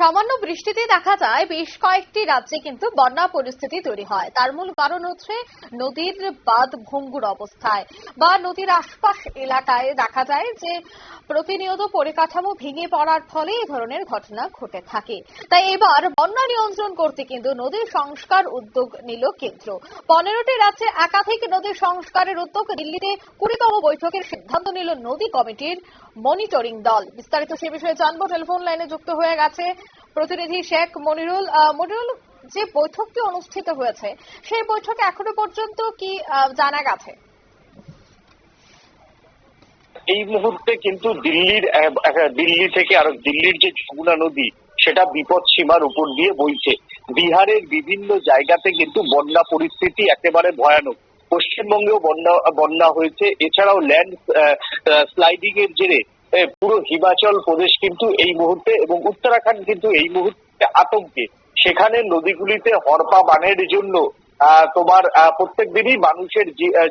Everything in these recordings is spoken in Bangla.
সামান্য বৃষ্টিতে দেখা যায়, বেশ কয়েকটি রাজ্যে কিন্তু বন্যা পরিস্থিতি তৈরি হয়। তার মূল কারণ হচ্ছে নদীর বাঁধ ভঙ্গুর অবস্থায় বা নদীর আশপাশ এলাকায় দেখা যায় যে প্রতিনিয়ত পরিকাঠামো ভেঙে পড়ার ফলে এই ধরনের ঘটনা ঘটে থাকে। তাই এবার বন্যা নিয়ন্ত্রণ করতে কিন্তু নদীর সংস্কার উদ্যোগ নিল কেন্দ্র। পনেরোটি রাজ্যে একাধিক নদী সংস্কারের উদ্যোগ দিল্লিতে কুড়িতম বৈঠকের সিদ্ধান্ত নিল নদী কমিটির মনিটরিং দল। বিস্তারিত সে বিষয়ে জানব। টেলিফোন লাইনে যুক্ত হয়ে গেছে প্রতিনিধি শেখ মনিরুল। মনিরুল, যে বৈঠকটি অনুষ্ঠিত হয়েছে, সেই বৈঠকে এখনও পর্যন্ত কি জানা গেছে? এই মুহূর্তে কিন্তু দিল্লির দিল্লি থেকে আর দিল্লির যে যমুনা নদী, সেটা বিপদ সীমার উপর দিয়ে বইছে। বিহারের বিভিন্ন জায়গাতে কিন্তু বন্যা পরিস্থিতি একেবারে ভয়ানক। পশ্চিমবঙ্গেও বন্যা বন্যা হয়েছে। এছাড়াও ল্যান্ড স্লাইডিং এর জেরে পুরো হিমাচল প্রদেশ কিন্তু এই মুহূর্তে এবং উত্তরাখণ্ড কিন্তু এই মুহূর্তে আতঙ্কে। সেখানে নদীগুলিতে হরপা বানের জন্য তোমার প্রত্যেক দিনই মানুষের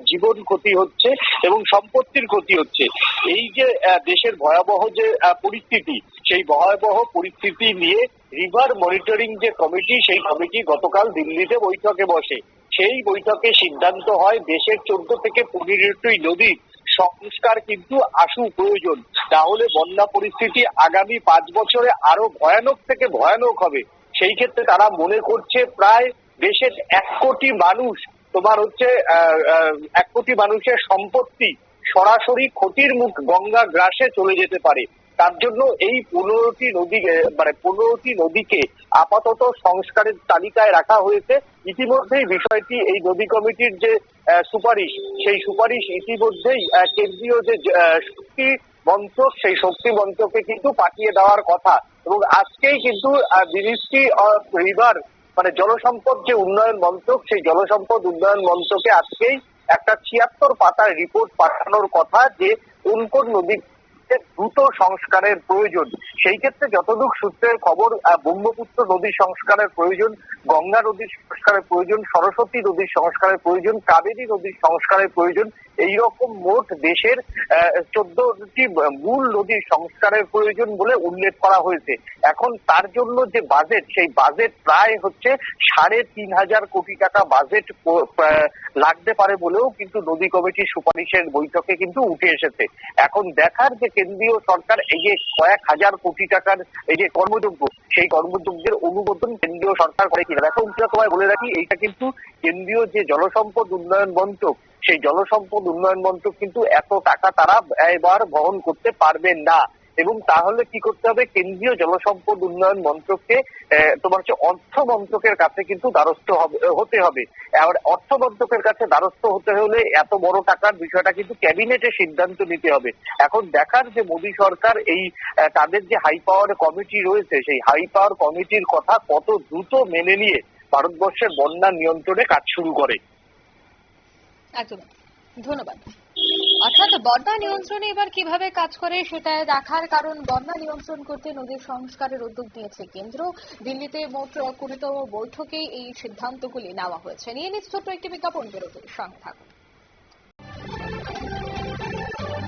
জীবন ক্ষতি হচ্ছে এবং সম্পত্তির ক্ষতি হচ্ছে। এই যে দেশের ভয়াবহ যে পরিস্থিতি, সেই ভয়াবহ পরিস্থিতি নিয়ে রিভার মনিটরিং যে কমিটি সেই কমিটি গতকাল দিল্লিতে বৈঠকে বসে। সেই বৈঠকে সিদ্ধান্ত হয় দেশের চোদ্দ থেকে পনেরোটি নদীর সংস্কার কিন্তু আশু প্রয়োজন। তাহলে বন্যা পরিস্থিতি আগামী পাঁচ বছরে আরও ভয়ানক থেকে ভয়ানক হবে। সেই ক্ষেত্রে তারা মনে করছে প্রায় দেশের এক কোটি মানুষ তোমার হচ্ছে এক কোটি মানুষের সম্পত্তি সরাসরি ক্ষতির মুখ গঙ্গা গ্রাসে চলে যেতে পারে। তার জন্য এই পনেরোটি নদী মানে পনেরোটি নদীকে আপাতত সংস্কারের তালিকায় রাখা হয়েছে। ইতিমধ্যেই বিষয়টি এই নদী কমিটির যে সুপারিশ, সেই সুপারিশ ইতিমধ্যেই কেন্দ্রীয় যে শক্তি মন্ত্রক, সেই শক্তি মন্ত্রকে কিন্তু পাঠিয়ে দেওয়ার কথা। এবং আজকেই কিন্তু মিনিস্ট্রি রিভার মানে জলসম্পদ যে উন্নয়ন মন্ত্রক, সেই জলসম্পদ উন্নয়ন মন্ত্রকে আজকেই একটা ছিয়াত্তর পাতার রিপোর্ট পাঠানোর কথা যে কোন কোন নদী দ্রুত সংস্কারের প্রয়োজন, সেই ক্ষেত্রে যতদূর সূত্রের খবর ব্রহ্মপুত্র নদী সংস্কারের প্রয়োজন, গঙ্গা নদীর সংস্কারের প্রয়োজন, সরস্বতী নদীর সংস্কারের প্রয়োজন, কাবেরী নদীর সংস্কারের প্রয়োজন এই রকম মোট দেশের চোদ্দটি মূল নদীর সংস্কারের প্রয়োজন বলে উল্লেখ করা হয়েছে। এখন তার জন্য যে বাজেট সেই বাজেট প্রায় হচ্ছে সাড়ে তিন হাজার কোটি টাকা বাজেট লাগতে পারে বলেও কিন্তু নদী কমিটির সুপারিশের বৈঠকে কিন্তু উঠে এসেছে। এখন দেখার যে কেন্দ্রীয় সরকার এই যে কয়েক হাজার কোটি টাকার এই যে কর্মযোগ্য সেই কর্মযোগ্যের অনুমোদন কেন্দ্রীয় সরকার করে কিনা? দেখো, উল্টা তোমায় বলে রাখি, এইটা কিন্তু কেন্দ্রীয় যে জলসম্পদ উন্নয়ন মন্ত্রক সেই জলসম্পদ উন্নয়ন মন্ত্রক কিন্তু এত টাকা তারা এবার বহন করতে পারবেন না। এবং তাহলে কি করতে হবে? কেন্দ্রীয় জলসম্পদ উন্নয়ন মন্ত্রককে তোমার হচ্ছে অর্থ মন্ত্রকের কাছে কিন্তু দ্বারস্থ হতে হবে। আর অর্থ মন্ত্রকের কাছে দ্বারস্থ হতে হলে এত বড় টাকার বিষয়টা কিন্তু ক্যাবিনেটে সিদ্ধান্ত নিতে হবে। এখন দেখার যে মোদী সরকার এই তাদের যে হাই পাওয়ার কমিটি রয়েছে, সেই হাই পাওয়ার কমিটির কথা কত দ্রুত মেনে নিয়ে ভারতবর্ষের বন্যা নিয়ন্ত্রণে কাজ শুরু করে। একদম। ধন্যবাদ। অর্থাৎ বন্যা নিয়ন্ত্রণে এবার কীভাবে কাজ করে সেটা দেখার কারণ বন্যা নিয়ন্ত্রণ করতে নদীর সংস্কারের উদ্যোগ নিয়েছে কেন্দ্র। দিল্লিতে মোট কুড়িতম বৈঠকেই এই সিদ্ধান্তগুলি নেওয়া হয়েছে। নিয়ে নিচ্ছে ছোট্ট একটি বিজ্ঞাপন, বিরতির সঙ্গে থাকুন।